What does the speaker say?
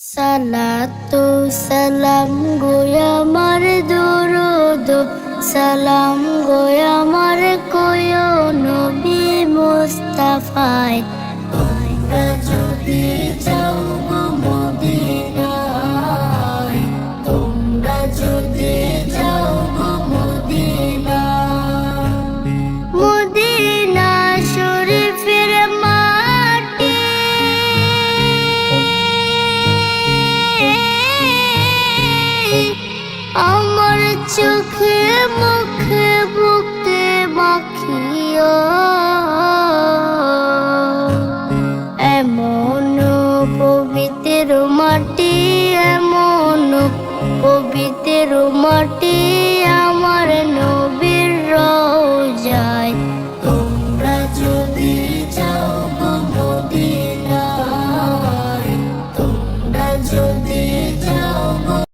সালাতু সালাম গোয়া আমার দরুদ। সালাম গোয়া আমার কোয় নবী মুস্তাফায়। চোখে মুখে বুকে মাখিও। এমন পবিত্র মাটি, এমন পবিত্র মাটি আমার নবীর রোজায়। তোমরা যদি যাও মদিনায়, তোমরা যদি